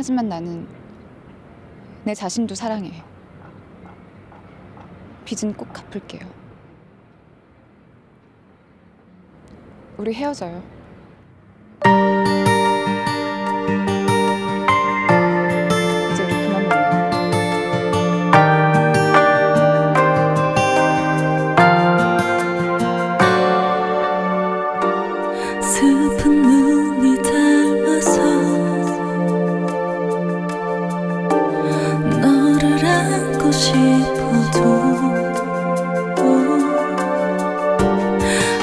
하지만 나는 내 자신도 사랑해요. 빚은 꼭 갚을게요. 우리 헤어져요. 싶어도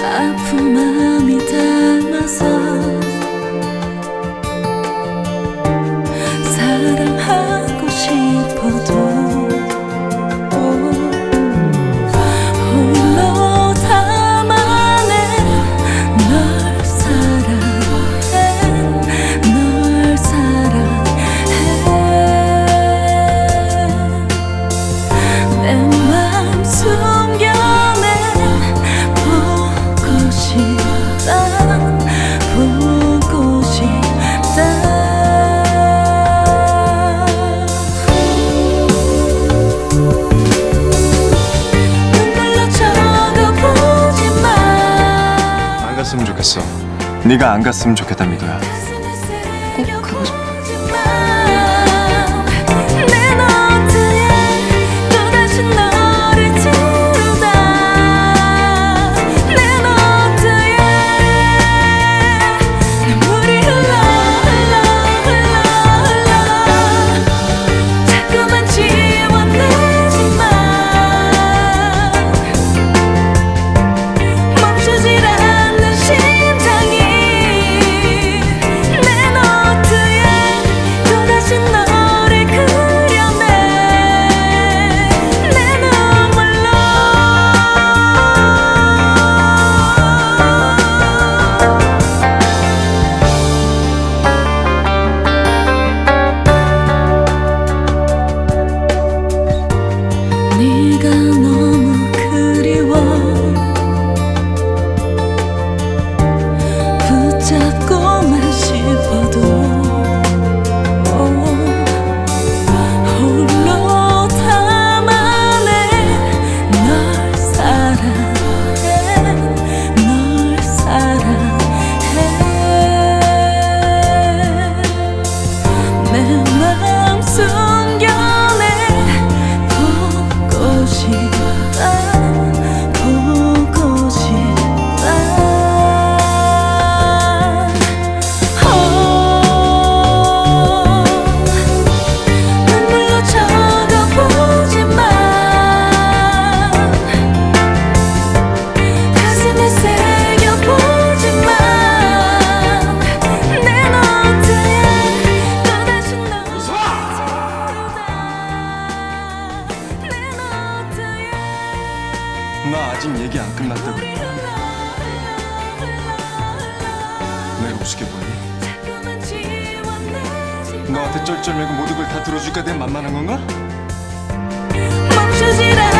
아픔만 했어. 네가 안 갔으면 좋겠다, 미도야. 아직 얘기 안 끝났다고 내가 우습게 보니? 너한테 쩔쩔매고 모든 걸 다 들어줄까 내 만만한 건가? 멈추지라